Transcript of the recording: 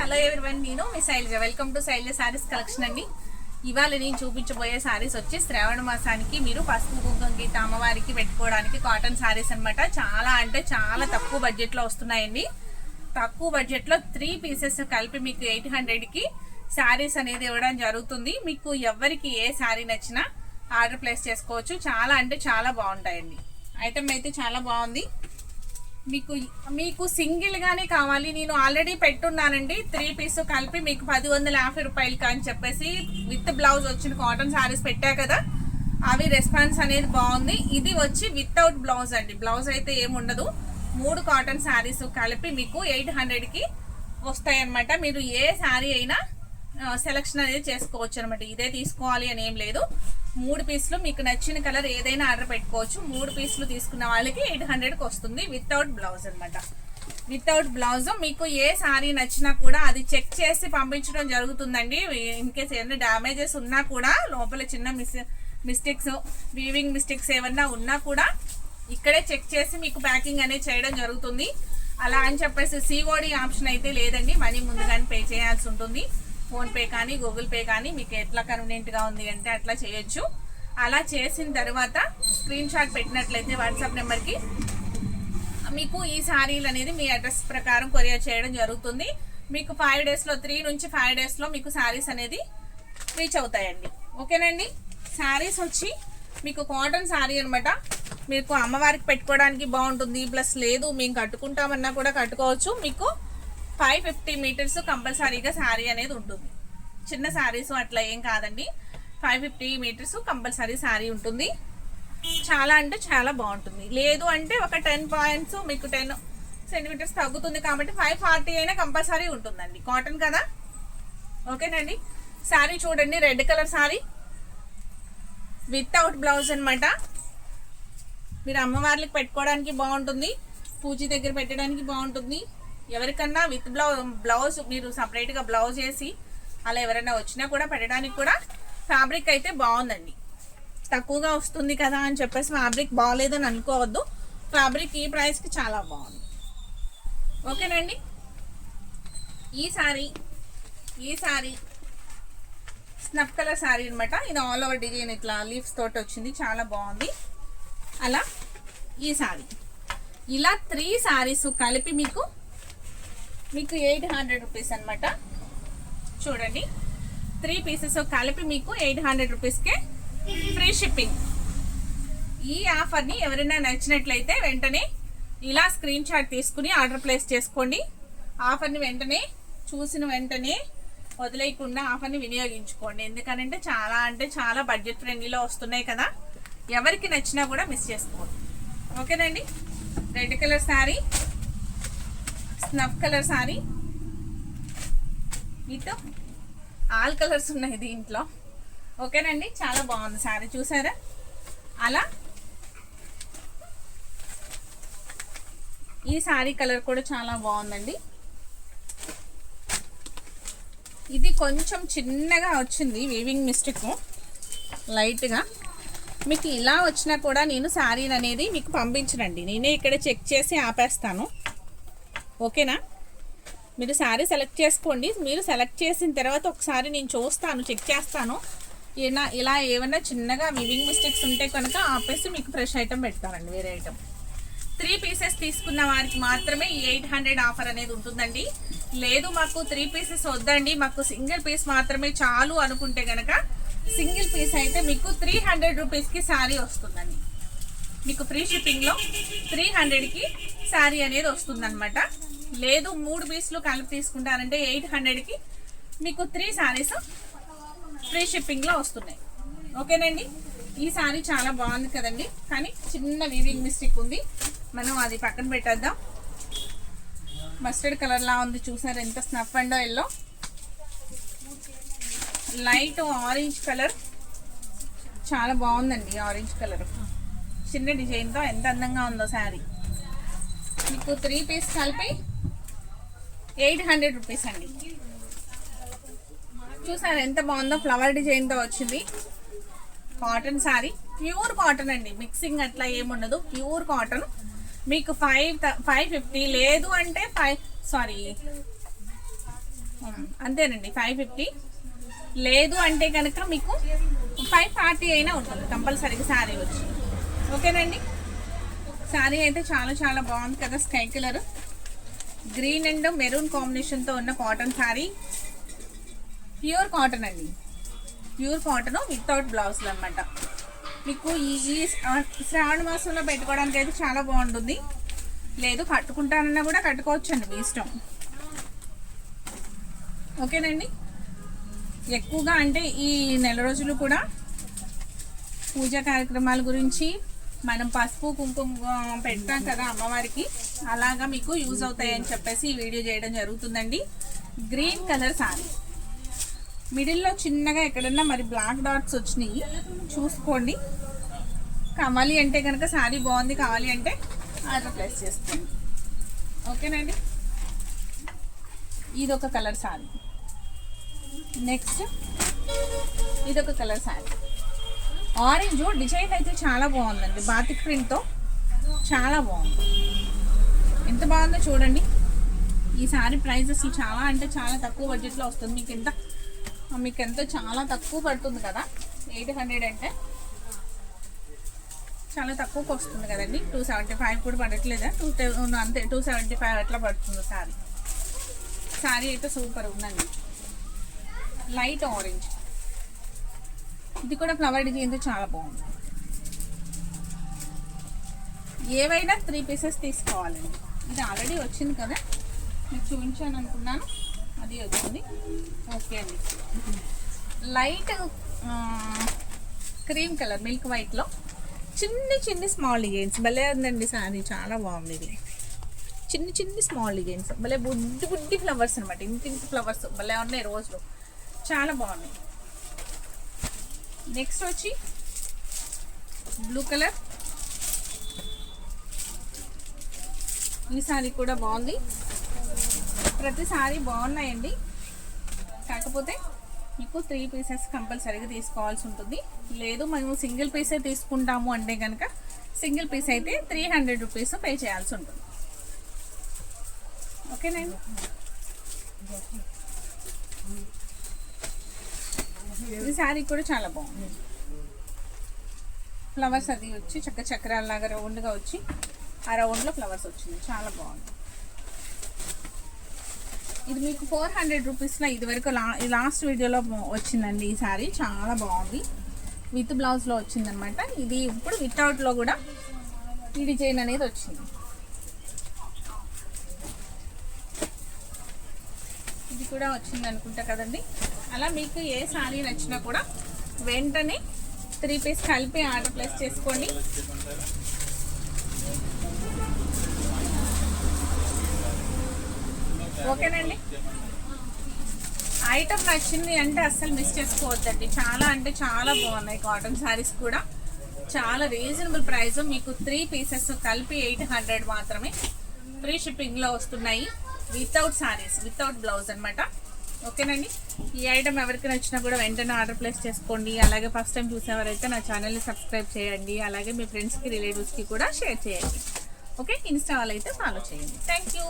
Hello everyone నేను మీ Shailaja. Welcome to Shailaja saris collection అండి. ఇవాళ నేను చూపించబోయే శారీస్ వచ్చి శ్రావణ మాసానికి మీరు పసుపు కుంకుమకి అమ్మవారికి పెట్టుకోవడానికి కాటన్ శారీస్ అన్నమాట. చాలా అంటే చాలా తక్కువ బడ్జెట్లో వస్తున్నాయండి. తక్కువ బడ్జెట్లో త్రీ పీసెస్ కలిపి మీకు ఎయిట్ హండ్రెడ్కి శారీస్ అనేది ఇవ్వడం జరుగుతుంది. మీకు ఎవరికి ఏ శారీ నచ్చినా ఆర్డర్ ప్లేస్ చేసుకోవచ్చు. చాలా అంటే చాలా బాగుంటాయండి. ఐటమ్ అయితే చాలా బాగుంది. మీకు మీకు సింగిల్ గానే కావాలి. నేను ఆల్రెడీ పెట్టున్నానండి. త్రీ పీస్ కలిపి మీకు పది వందల యాభై రూపాయలకి అని చెప్పేసి విత్ బ్లౌజ్ వచ్చిన కాటన్ శారీస్ పెట్టా కదా. అవి రెస్పాన్స్ అనేది బాగుంది. ఇది వచ్చి వితౌట్ బ్లౌజ్ అండి. బ్లౌజ్ అయితే ఏముండదు మూడు కాటన్ శారీస్ కలిపి మీకు ఎయిట్ హండ్రెడ్కి వస్తాయన్నమాట. మీరు ఏ శారీ అయినా సెలక్షన్ అనేది చేసుకోవచ్చు అనమాట ఇదే తీసుకోవాలి అని ఏం లేదు. మూడు పీసులు మీకు నచ్చిన కలర్ ఏదైనా ఆర్డర్ పెట్టుకోవచ్చు. మూడు పీసులు తీసుకున్న వాళ్ళకి ఎయిట్ హండ్రెడ్కి వస్తుంది వితౌట్ బ్లౌజ్ అనమాట. వితౌట్ బ్లౌజ్ మీకు ఏ సారీ నచ్చినా కూడా అది చెక్ చేసి పంపించడం జరుగుతుందండి. ఇన్ కేస్ ఏమైనా డ్యామేజెస్ ఉన్నా కూడా లోపల చిన్న మిస్ మిస్టేక్స్ వీవింగ్ మిస్టేక్స్ ఏమన్నా ఉన్నా కూడా ఇక్కడే చెక్ చేసి మీకు ప్యాకింగ్ అనేది చేయడం జరుగుతుంది. అలా అని చెప్పేసి సిఓడి ఆప్షన్ అయితే లేదండి. మనీ ముందుగానే పే చేయాల్సి ఉంటుంది. ఫోన్పే కానీ గూగుల్ పే కానీ మీకు ఎట్లా కన్వీనియంట్గా ఉంది అంటే అట్లా చేయొచ్చు. అలా చేసిన తర్వాత స్క్రీన్ షాట్ పెట్టినట్లయితే వాట్సాప్ నెంబర్కి మీకు ఈ శారీలు అనేది మీ అడ్రస్ ప్రకారం కొరియర్ చేయడం జరుగుతుంది. మీకు ఫైవ్ డేస్లో త్రీ నుంచి ఫైవ్ డేస్లో మీకు శారీస్ అనేది రీచ్ అవుతాయండి. ఓకేనండి? శారీస్ వచ్చి మీకు కాటన్ శారీ అనమాట మీకు అమ్మవారికి పెట్టుకోవడానికి బాగుంటుంది ప్లస్ లేదు మేము కట్టుకుంటామన్నా కూడా కట్టుకోవచ్చు. మీకు ఫైవ్ ఫిఫ్టీ మీటర్స్ కంపల్సరీగా శారీ అనేది ఉంటుంది. చిన్న శారీస్ అట్లా ఏం కాదండి. Five fifty metres compulsory sari ఉంటుంది. చాలా అంటే చాలా బాగుంటుంది. లేదు అంటే ఒక టెన్ పాయింట్స్ మీకు టెన్ సెంటీమీటర్స్ తగ్గుతుంది కాబట్టి ఫైవ్ ఫార్టీ అయినా కంపల్సరీ ఉంటుందండి. కాటన్ కదా? ఓకేనండి? శారీ చూడండి red colour sari. Without blouse అనమాట మీరు అమ్మవార్లకి పెట్టుకోవడానికి బాగుంటుంది. పూజ దగ్గర పెట్టడానికి బాగుంటుంది. ఎవరికన్నా విత్ బ్లౌజ్ బ్లౌజ్ మీరు సపరేట్గా బ్లౌజ్ వేసి అలా ఎవరైనా వచ్చినా కూడా పెట్టడానికి కూడా ఫ్యాబ్రిక్ అయితే బాగుందండి. తక్కువగా వస్తుంది కదా అని చెప్పేసి ఫ్యాబ్రిక్ బాగాలేదని అనుకోవద్దు. ఫ్యాబ్రిక్ ఈ ప్రైస్కి చాలా బాగుంది. ఓకేనండి? ఈ సారీ ఈ సారీ స్నప్ కలర్ శారీ అనమాట ఇది ఆల్ ఓవర్ డిజైన్ ఇట్లా లీవ్స్ తోటి వచ్చింది. చాలా బాగుంది. అలా ఈ శారీ ఇలా త్రీ శారీస్ కలిపి మీకు మీకు ఎయిట్ హండ్రెడ్ రూపీస్ అనమాట చూడండి. త్రీ పీసెస్ కలిపి మీకు ఎయిట్ హండ్రెడ్ రూపీస్కే ఫ్రీ షిప్పింగ్. ఈ ఆఫర్ని ఎవరైనా నచ్చినట్లయితే వెంటనే ఇలా స్క్రీన్ షాట్ తీసుకుని ఆర్డర్ ప్లేస్ చేసుకోండి. ఆఫర్ని వెంటనే చూసిన వెంటనే వదిలేయకుండా ఆఫర్ని వినియోగించుకోండి. ఎందుకనంటే చాలా అంటే చాలా బడ్జెట్ ఫ్రెండ్లీలో వస్తున్నాయి కదా. ఎవరికి నచ్చినా కూడా మిస్ చేసుకోండి ఓకేనండి? Red colour sari. Snuff colour sari with all colours ఉన్నాయి దీంట్లో. ఓకేనండి? చాలా బాగుంది శారీ చూసారా? అలా. ఈ శారీ కలర్ కూడా చాలా బాగుందండి. ఇది కొంచెం చిన్నగా వచ్చింది వీవింగ్ మిస్టేక్ లైట్గా మీకు ఇలా వచ్చినా కూడా నేను శారీని అనేది మీకు పంపించనండి. నేనే ఇక్కడ చెక్ చేసి ఆపేస్తాను. ఓకేనా? మీరు శారీ సెలెక్ట్ చేసుకోండి. మీరు సెలెక్ట్ చేసిన తర్వాత ఒకసారి నేను చూస్తాను చెక్ చేస్తాను. ఇలా ఇలా ఏమైనా చిన్నగా వివింగ్ మిస్టేక్స్ ఉంటే కనుక ఆపేసి మీకు ఫ్రెష్ ఐటమ్ పెడతానండి వేరే ఐటమ్. త్రీ పీసెస్ తీసుకున్న వారికి మాత్రమే ఈ ఎయిట్ హండ్రెడ్ ఆఫర్ అనేది ఉంటుందండి. లేదు మాకు త్రీ పీసెస్ వద్దండి. మాకు సింగిల్ పీస్ మాత్రమే చాలు అనుకుంటే కనుక సింగిల్ పీస్ అయితే మీకు త్రీ హండ్రెడ్ రూపీస్కి శారీ వస్తుందండి. మీకు ఫ్రీ షిప్పింగ్లో త్రీ హండ్రెడ్కి శారీ అనేది వస్తుందన్నమాట. లేదు మూడు పీసులు కలిపి తీసుకుంటారంటే ఎయిట్ హండ్రెడ్కి మీకు త్రీ శారీస్ ఫ్రీ షిప్పింగ్లో వస్తున్నాయి. ఓకేనండి? ఈ శారీ చాలా బాగుంది కదండి? కానీ చిన్న వీవింగ్ మిస్టేక్ ఉంది. మనం అది పక్కన పెట్టేద్దాం. మస్టర్డ్ కలర్లా ఉంది. చూసారు ఎంత స్నఫ్ అండో ఎల్లో లైట్ ఆరెంజ్ కలర్ చాలా బాగుందండి ఆరెంజ్ కలర్ చిన్న డిజైన్తో ఎంత అందంగా ఉందో శారీ మీకు త్రీ పీస్ కలిపి ఎయిట్ హండ్రెడ్ రూపీస్ అండి. చూసారు ఎంత బాగుందో ఫ్లవర్ డిజైన్తో వచ్చింది. కాటన్ శారీ ప్యూర్ కాటన్ అండి. మిక్సింగ్ అట్లా ఏముండదు ప్యూర్ కాటన్ మీకు ఫైవ్ ఫైవ్ ఫిఫ్టీ లేదు అంటే ఫైవ్ సారీ hmm, అంతేనండి ఫైవ్ ఫిఫ్టీ లేదు అంటే కనుక మీకు ఫైవ్ ఫార్టీ అయినా ఉంటుంది కంపల్సరీగా శారీ వచ్చి. ఓకేనండి? శారీ అయితే చాలా చాలా బాగుంది కదా sky colour green and maroon కాంబినేషన్తో ఉన్న కాటన్ శారీ ప్యూర్ కాటన్ అండి. ప్యూర్ కాటన్ వితౌట్ బ్లౌజ్లు అనమాట మీకు ఈ శ్రావణ మాసంలో పెట్టుకోవడానికి అయితే చాలా బాగుంటుంది. లేదు కట్టుకుంటానన్నా కూడా కట్టుకోవచ్చండి మీ ఇష్టం. ఓకేనండి? ఎక్కువగా అంటే ఈ నెల రోజులు కూడా పూజా కార్యక్రమాల గురించి మనం పసుపు కుంకుమ పెడతాం కదా అమ్మవారికి అలాగా మీకు యూజ్ అవుతాయని చెప్పేసి ఈ వీడియో చేయడం జరుగుతుందండి. Green colour sari. మిడిల్లో చిన్నగా ఎక్కడన్నా మరి బ్లాక్ డాట్స్ వచ్చినాయి చూసుకోండి. కావాలి అంటే కనుక శారీ బాగుంది కావాలి అంటే ఆర్డర్ ప్లేస్ చేసుకోండి. ఓకేనండి? ఇది ఒక కలర్ శారీ నెక్స్ట్ ఇదొక కలర్ శారీ ఆరెంజ్ డిజైన్ అయితే చాలా బాగుందండి. బాతిక్ ప్రింట్తో చాలా బాగుంది. ఎంత బాగుందో చూడండి. ఈ సారీ ప్రైస్ అసలు చాలా అంటే చాలా తక్కువ బడ్జెట్లో వస్తుంది. మీకు ఎంత మీకు ఎంత చాలా తక్కువ పడుతుంది కదా? ఎయిట్ హండ్రెడ్ అంటే చాలా తక్కువకి వస్తుంది కదండి. టూ సెవెంటీ ఫైవ్ కూడా పడట్లేదా? టూ అంతే టూ సెవెంటీ ఫైవ్ అట్లా పడుతుంది సారీ. శారీ అయితే సూపర్ ఉందండి. Light orange. ఇది కూడా ఫ్లవర్ డిజైన్తో చాలా బాగుంది. ఏవైనా త్రీ పీసెస్ తీసుకోవాలండి. ఇది ఆల్రెడీ వచ్చింది కదా? మీకు చూపించాను అనుకున్నాను. అది వచ్చింది. ఓకే అండి. లైట్ క్రీమ్ కలర్ మిల్క్ వైట్లో చిన్ని చిన్ని స్మాల్ డిజైన్స్ భలే ఉందండి సారీ చాలా బాగుంది ఇది. చిన్ని చిన్ని స్మాల్ డిజైన్స్ భలే బుడ్డి బుడ్డి ఫ్లవర్స్ అనమాట ఇంత ఇంత ఫ్లవర్స్ భలే ఉన్నాయి రోజులు. చాలా బాగున్నాయి. నెక్స్ట్ వచ్చి బ్లూ కలర్ ఈ సారీ కూడా బాగుంది. ప్రతి సారీ బాగున్నాయండి. కాకపోతే మీకు త్రీ పీసెస్ కంపల్సరీగా తీసుకోవాల్సి ఉంటుంది. లేదు మేము సింగిల్ పీసే తీసుకుంటాము అంటే కనుక సింగిల్ పీస్ అయితే త్రీ హండ్రెడ్ రూపీస్ పే చేయాల్సి ఉంటుంది. ఓకేనండి ఈ శారీ కూడా చాలా బాగుంది. ఫ్లవర్స్ అది వచ్చి చక్క చక్రాల్లాగా రౌండ్గా వచ్చి ఆ రౌండ్లో ఫ్లవర్స్ వచ్చింది. చాలా బాగుంది. ఇది మీకు ఫోర్ హండ్రెడ్ రూపీస్లో ఇదివరకు లా లాస్ట్ వీడియోలో వచ్చిందండి ఈ శారీ. చాలా బాగుంది. విత్ బ్లౌజ్లో వచ్చిందనమాట. ఇది ఇప్పుడు వితౌట్లో కూడా ఈ డిజైన్ అనేది వచ్చింది. ఇది కూడా వచ్చింది అనుకుంటా కదండి. అలా మీకు ఏ శారీ నచ్చినా కూడా వెంటనే త్రీ పీస్ కలిపి ఆర్డర్ ప్లేస్ చేసుకోండి. ఓకేనండి? ఐటమ్ నచ్చింది అంటే అస్సలు మిస్ చేసుకోవద్దండి. చాలా అంటే చాలా బాగున్నాయి కాటన్ శారీస్ కూడా. చాలా రీజనబుల్ ప్రైస్ మీకు త్రీ పీసెస్ కలిపి ఎయిట్ హండ్రెడ్ మాత్రమే ఫ్రీ షిప్పింగ్లో వస్తున్నాయి. వితౌట్ శారీస్ వితౌట్ బ్లౌజ్ అనమాట ఓకేనండి? ఈ ఐటమ్ ఎవరికి నచ్చినా కూడా వెంటనే ఆర్డర్ ప్లేస్ చేసుకోండి. అలాగే ఫస్ట్ టైం చూసేవారైతే నా ఛానల్ని సబ్స్క్రైబ్ చేయండి. అలాగే మీ ఫ్రెండ్స్కి రిలేటివ్స్కి కూడా షేర్ చేయండి. ఓకే? ఇన్స్టా అయితే ఫాలో చేయండి. Thank you